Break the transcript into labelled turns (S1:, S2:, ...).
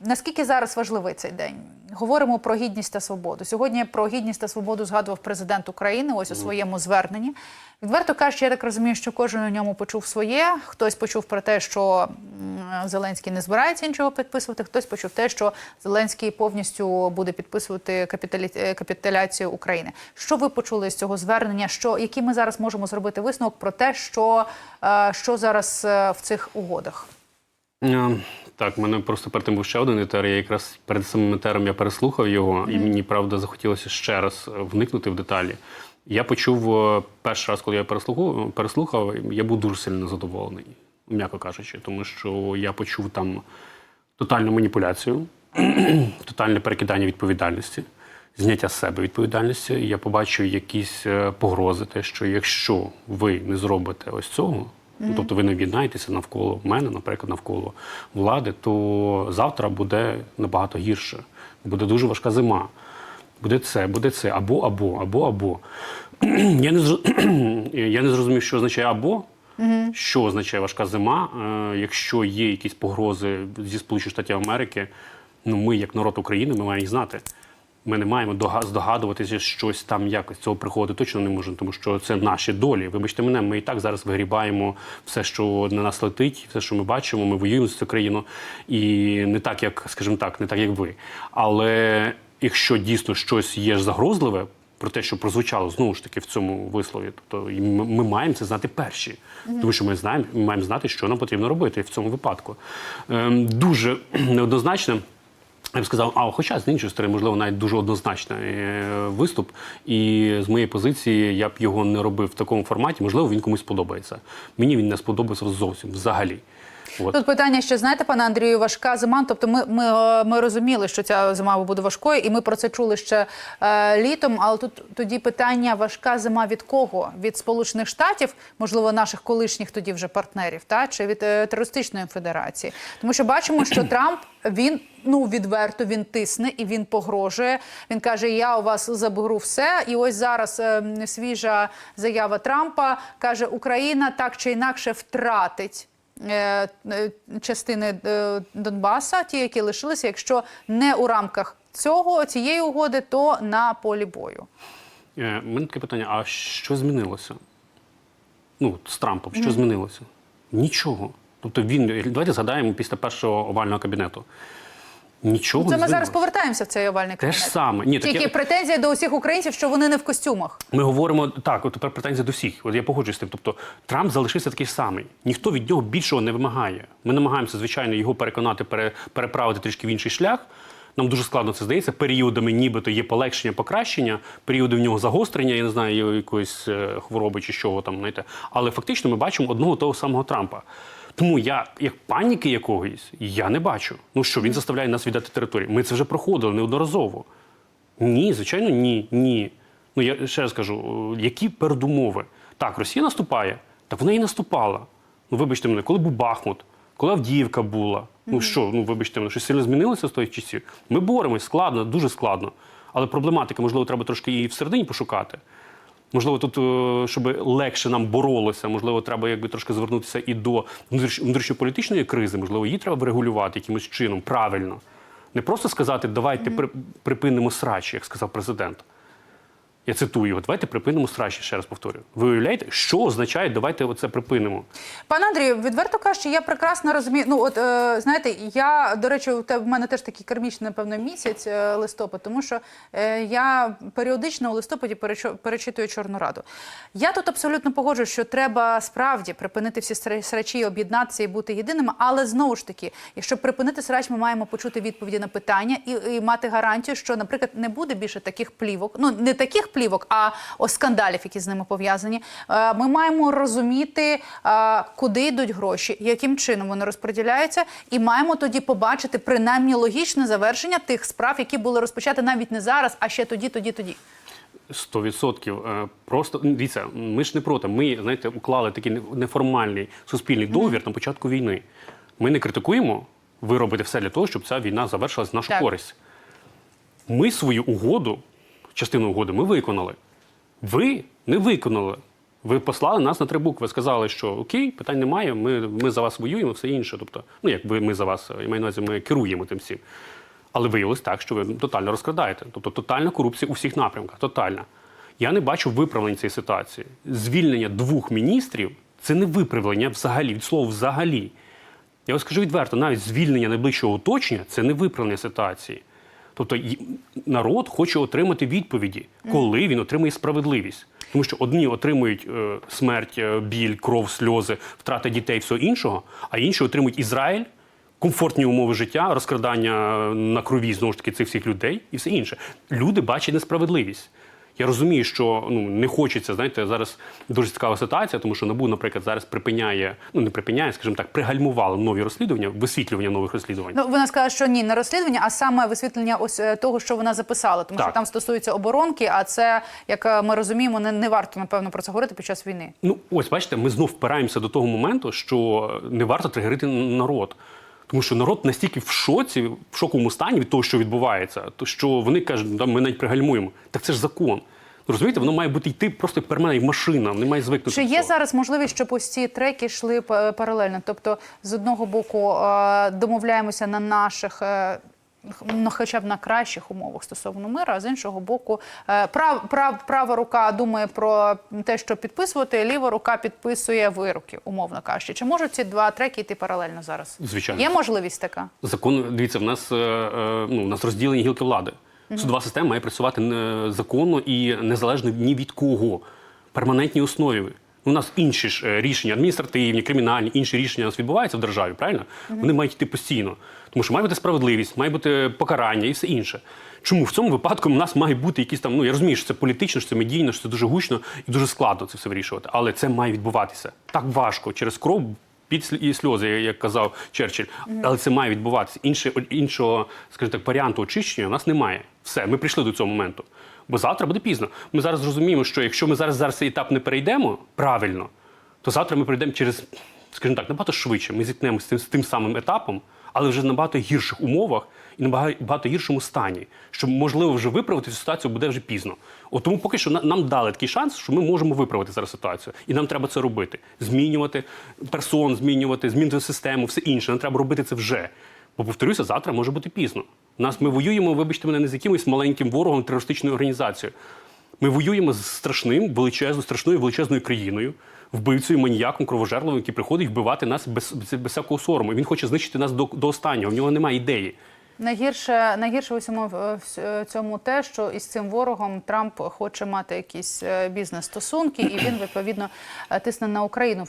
S1: Наскільки зараз важливий цей день? Говоримо про гідність та свободу. Сьогодні про гідність та свободу згадував президент України ось у своєму зверненні. Відверто кажучи, я так розумію, що кожен у ньому почув своє. Хтось почув про те, що Зеленський не збирається нічого підписувати. Хтось почув те, що Зеленський повністю буде підписувати капіталі... е, капітуляцію України. Що ви почули з цього звернення? Що який ми зараз можемо зробити висновок про те, що, е, що зараз е, в цих угодах?
S2: Е, Так, мене просто перед тим був ще один етер. Я якраз перед самим етером я переслухав його, і мені правда захотілося ще раз е, вникнути в деталі. Я почув е, перший раз, коли я переслухав, переслухав, я був дуже сильно задоволений, м'яко кажучи, тому що я почув там тотальну маніпуляцію, тотальне перекидання відповідальності, зняття з себе відповідальності. Я побачив якісь е, погрози, те, що якщо ви не зробите ось цього, ну, тобто ви не об'єднаєтеся навколо мене, наприклад, навколо влади, то завтра буде набагато гірше. Буде дуже важка зима. Буде це, буде це, або, або, або, або. Я не, зр- я не зрозумів, що означає або, що означає важка зима. Е, якщо є якісь погрози зі Сполучених Штатів Америки, ну ми, як народ України, ми маємо їх знати. Ми не маємо дога- здогадуватися, що щось там якось цього приходу точно не можемо, тому що це наші долі. Вибачте мене, ми і так зараз вигрібаємо все, що на нас летить, все, що ми бачимо. Ми воюємо з цією країною, і не так, як, скажімо так, не так, як ви. Але якщо дійсно щось є загрозливе, про те, що прозвучало знову ж таки в цьому вислові, тобто ми, ми маємо це знати перші, тому що ми знаємо, ми маємо знати, що нам потрібно робити в цьому випадку. Ем, дуже неоднозначно. Я б сказав, а хоча з іншої сторони, можливо, навіть дуже однозначний е, виступ. І з моєї позиції я б його не робив в такому форматі. Можливо, він комусь подобається. Мені він не сподобався зовсім взагалі. От.
S1: Тут питання ще знаєте, пане Андрію, важка зима. Тобто, ми, ми, е, ми розуміли, що ця зима буде важкою, і ми про це чули ще е, літом. Але тут тоді питання: важка зима від кого? Від Сполучених Штатів, можливо, наших колишніх тоді вже партнерів, та чи від е, терористичної федерації? Тому що бачимо, що Трамп він ну відверто він тисне і він погрожує. Він каже: Я у вас заберу все. І ось зараз е, свіжа заява Трампа каже: Україна так чи інакше втратить частини е, Донбаса, ті, які лишилися, якщо не у рамках цього цієї угоди, то на полі бою.
S2: Е, мене таке питання: а що змінилося? Ну, з Трампом, що змінилося? Нічого. Тобто він, давайте згадаємо після першого овального кабінету. Нічого
S1: Це
S2: не
S1: ми зараз повертаємося в цей овальний
S2: Те ж саме. Ні,
S1: Тільки
S2: таке,
S1: претензія до усіх українців, що вони не в костюмах.
S2: Ми говоримо так, от тепер претензія до всіх. От я погоджуюсь з тим. Тобто Трамп залишився такий самий. Ніхто від нього більшого не вимагає. Ми намагаємося, звичайно, його переконати, пере, переправити трішки в інший шлях. Нам дуже складно це здається. Періодами нібито є полегшення, покращення, періоди в нього загострення, я не знаю, якоїсь е, хвороби чи чого там, знаєте. Але фактично ми бачимо одного того самого Трампа. Тому я, як паніки якоїсь, я не бачу. Ну що він заставляє нас віддати територію. Ми це вже проходили неодноразово. Ні, звичайно, ні, ні. Ну я ще раз кажу, е, які передумови? Так, Росія наступає, так вона і наступала. Ну, вибачте мене, коли був Бахмут, коли Авдіївка була. Ну що, ну вибачте мене, щось сильно змінилося з тих часів. Ми боремось складно, дуже складно. Але проблематика, можливо, треба трошки і всередині пошукати. Можливо, тут, е, щоб легше нам боролося, можливо, треба якби трошки звернутися і до внутріш- внутрішньополітичної кризи, можливо, її треба врегулювати якимось чином правильно. Не просто сказати, давайте при- припинимо срач, як сказав президент. Я цитую його, давайте припинимо срачі, ще раз повторюю. Ви уявляєте, що означає давайте оце припинимо?
S1: Пане Андрію, відверто кажучи, я прекрасно розумію. Ну, от е, знаєте, я до речі, у те- в мене теж такий кармічний, напевно, місяць е, листопад, тому що е, я періодично у листопаді перечитую Чорну Раду. Я тут абсолютно погоджуюсь, що треба справді припинити всі сра- срачі, об'єднатися і бути єдиними. Але знову ж таки, якщо припинити срач, ми маємо почути відповіді на питання і, і мати гарантію, що, наприклад, не буде більше таких плівок. Ну не таких плівок, а ось скандалів, які з ними пов'язані. Е, Ми маємо розуміти, е, куди йдуть гроші, яким чином вони розподіляються, і маємо тоді побачити принаймні логічне завершення тих справ, які були розпочаті навіть не зараз, а ще тоді, тоді, тоді.
S2: Сто відсотків. Е, Просто дивіться, ми ж не проти. Ми знаєте, уклали такий неформальний суспільний договір на початку війни. Ми не критикуємо. Ви робите все для того, щоб ця війна завершилась в нашу
S1: Так.
S2: користь. Ми свою угоду, частину угоди, ми виконали. Ви не виконали. Ви послали нас на три букви, сказали, що окей, питань немає, ми, ми за вас воюємо, все інше. Тобто, ну як ви ми за вас, я маю на увазі, ми керуємо тим всім. Але виявилось так, що ви тотально розкрадаєте. Тобто тотальна корупція у всіх напрямках. Тотальна. Я не бачу виправлень цієї ситуації. Звільнення двох міністрів це не виправлення взагалі, від слова взагалі. Я вам скажу відверто, навіть звільнення найближчого оточення це не виправлення ситуації. Тобто народ хоче отримати відповіді, коли він отримує справедливість. Тому що одні отримують е, смерть, е, біль, кров, сльози, втрата дітей, всього іншого, а інші отримують Ізраїль, комфортні умови життя, розкрадання е, на крові знову ж таки цих всіх людей і все інше. Люди бачать несправедливість. Я розумію, що ну не хочеться, знаєте, зараз дуже цікава ситуація, тому що НАБУ, наприклад, зараз припиняє, ну не припиняє, скажімо так, пригальмувало нові розслідування, висвітлювання нових розслідувань.
S1: Ну, вона сказала, що ні, не розслідування, а саме висвітлення ось е, того, що вона записала. Тому що там стосується оборонки, а це, як е, ми розуміємо, не, не варто напевно про це говорити під час війни.
S2: Ну, ось бачите, ми знов впираємося до того моменту, що не варто тригерити народ. Тому що народ настільки в шоці, в шоковому стані від того, що відбувається, то що вони кажуть, да, ми навіть пригальмуємо. Так це ж закон. Розумієте, воно має бути йти просто як машина, не має звикнути.
S1: Чи є зараз можливість, щоб ось ці треки йшли паралельно? Тобто, з одного боку, е, домовляємося на наших. Ну, хоча б на кращих умовах стосовно мира, а з іншого боку, е, прав, прав, права рука думає про те, що підписувати, ліва рука підписує вироки, умовно кажучи. Чи можуть ці два треки йти паралельно зараз?
S2: Звичайно.
S1: Є можливість така?
S2: Закон, дивіться, в нас, е, е, ну, в нас розділені гілки влади. Судова система має працювати законно і незалежно ні від кого. Перманентній основі. У нас інші ж е, рішення, адміністративні, кримінальні, інші рішення у нас відбуваються в державі, правильно? Вони мають йти постійно. Тому що має бути справедливість, має бути покарання і все інше. Чому в цьому випадку у нас має бути якісь там, ну я розумію, що це політично, що це медійно, що це дуже гучно і дуже складно це все вирішувати. Але це має відбуватися. Так важко через кров під і сльози, як казав Черчилль. Але це має відбуватися. Інше, іншого, скажімо так, варіанту очищення у нас немає. Все, ми прийшли до цього моменту. Бо завтра буде пізно. Ми зараз зрозуміємо, що якщо ми зараз зараз цей етап не перейдемо правильно, то завтра ми прийдемо через, скажімо так, набагато швидше. Ми зіткнемося з тим, з тим самим етапом, але вже в набагато гірших умовах і набагато багато гіршому стані. Що можливо вже виправити ситуацію буде вже пізно. От тому поки що на- нам дали такий шанс, що ми можемо виправити зараз ситуацію. І нам треба це робити. Змінювати персон, змінювати, змінювати систему, все інше. Нам треба робити це вже. Бо повторюся, завтра може бути пізно. Нас ми воюємо, вибачте мене, не з якимось маленьким ворогом, терористичною організацією. Ми воюємо з страшним, величезною, страшною величезною країною, вбивцею, маніяком, кровожерливим, який приходить вбивати нас без, без, без всякого сорому. Він хоче знищити нас до, до останнього. В нього немає ідеї.
S1: Найгірше, найгірше в усьому вс- е, цьому те, що із цим ворогом Трамп хоче мати якісь е, бізнес-стосунки, і він відповідно е, тисне на Україну.